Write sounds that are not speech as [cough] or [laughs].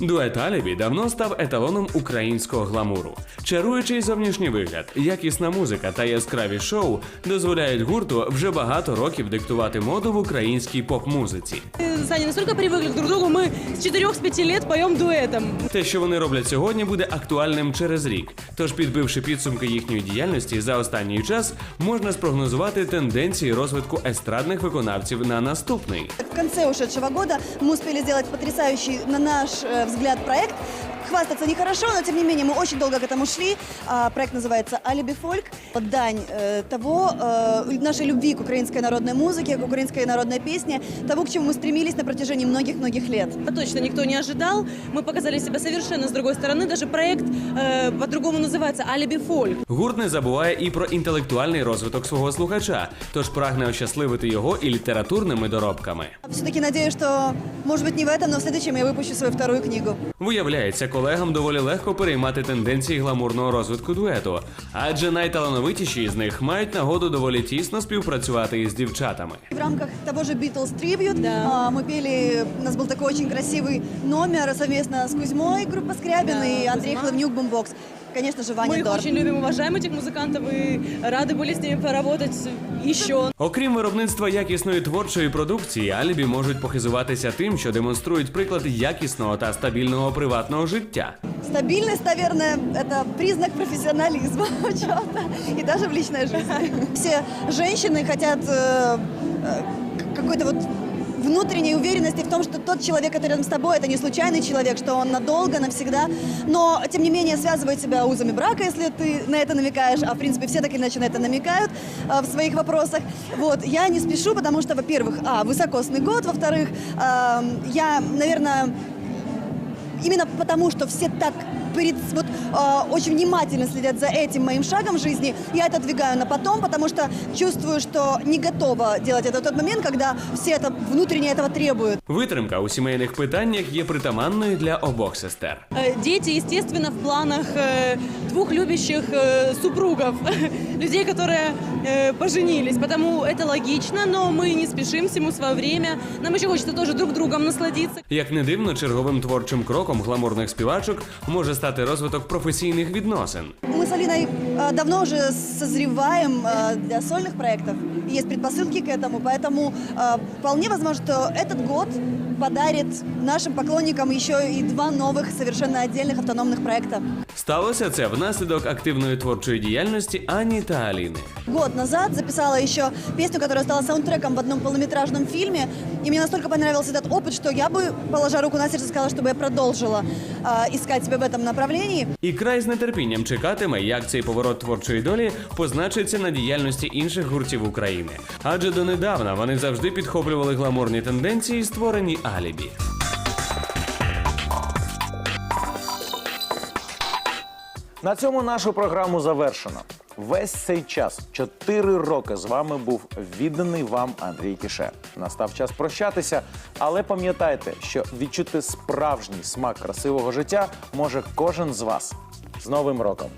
Дует Алібі давно став еталоном українського гламуру. Чаруючий зовнішній вигляд, якісна музика та яскраві шоу дозволяють гурту вже багато років диктувати моду в українській поп-музиці. Мы, Саня, настолько привыкли друг к другу, мы с 4-5 лет поем дуэтом. Те, що вони роблять сьогодні, буде актуальним через рік. Тож, підбивши підсумки їхньої діяльності за останній час, можна спрогнозувати тенденції розвитку естрадних виконавців на наступний. В конце ушедшего года мы успели сделать потрясающий, на наш э, взгляд, проект. Хвастаться нехорошо, но тем не менее мы очень долго к этому шли. А, проект называется «Алиби фольк». Дань э, того, э, нашей любви к украинской народной музыке, к украинской народной песне, того, к чему мы стремились на протяжении многих-многих лет. Это точно никто не ожидал. Мы показали себя совершенно с другой стороны. Даже проект э, по-другому называется «Алиби фольк». Гурт не забуває і про інтелектуальний розвиток свого слухача, тож прагне ощасливити його і літературними доробками. Все-таки надеюсь, что, может быть, не в этом, но в следующем я выпущу свою вторую книгу. Виявляється, колегам доволі легко переймати тенденції гламурного розвитку дуету, адже найталановитіші з них мають нагоду доволі тісно співпрацювати із дівчатами. В рамках того же Beatles Tribute Да. а, мы пели, у нас был такой очень красивый номер совместно с Кузьмой, группа Скрябин Да, и Андрей Кузьма. Хлевнюк, Бумбокс. Конечно же, Ваня Мы их Дор. очень любим, уважаем этих музыкантов и рады были с ними поработать еще. Окрім виробництва якісної творчої продукції, Алібі можуть похизуватися тим, що демонструють приклад якісного та стабільного приватного життя. Стабильность, наверное, это признак профессионализма [laughs] в чем-то и даже в личной жизни. Все женщины хотят э, э, какой-то вот внутренней уверенности в том, что тот человек, который рядом с тобой, это не случайный человек, что он надолго, навсегда, но, тем не менее, связывает себя узами брака, если ты на это намекаешь, а, в принципе, все так или иначе на это намекают э, в своих вопросах. Вот, я не спешу, потому что, во-первых, а, высокосный год, во-вторых, эм, я, наверное, Именно потому, что все так перед, вот, э, очень внимательно следят за этим моим шагом в жизни, я это двигаю на потом, потому что чувствую, что не готова делать это в тот момент, когда все это внутренне этого требуют. Витримка у сімейних питаннях є притаманною для обох сестер. Э, Дети, естественно, в планах э, двух любящих э, супругов, [laughs] людей, которые э, поженились. Потому это логично, но мы не спешим всему свое время. Нам еще хочется тоже друг другом насладиться. Як не дивно, черговим творчим кроком гламурних співачок може стати розвиток професійних відносин. Мы с Алиной э, давно уже созреваем э, для сольных проектов. И Есть предпосылки к этому, поэтому э, вполне возможно, что этот год подарит нашим поклонникам еще и два новых совершенно отдельных автономных проекта. Сталося це внаслідок активної творчої діяльності Ані та Аліни. Год назад записала еще песню, которая стала саундтреком в одном полнометражном фильме. И мне настолько понравился этот опыт, что я бы, положа руку на сердце, сказала, чтобы я продолжила э, искать себя в этом направлении. І край з нетерпінням чекатиме, як цей поворот творчої долі позначиться на діяльності інших гуртів України. Адже донедавна вони завжди підхоплювали гламурні тенденції, створені Алібі. На цьому нашу програму завершено. Весь цей час, чотири роки, з вами був відданий вам Андрій Кіше. Настав час прощатися, але пам'ятайте, що відчути справжній смак красивого життя може кожен з вас. З Новим роком!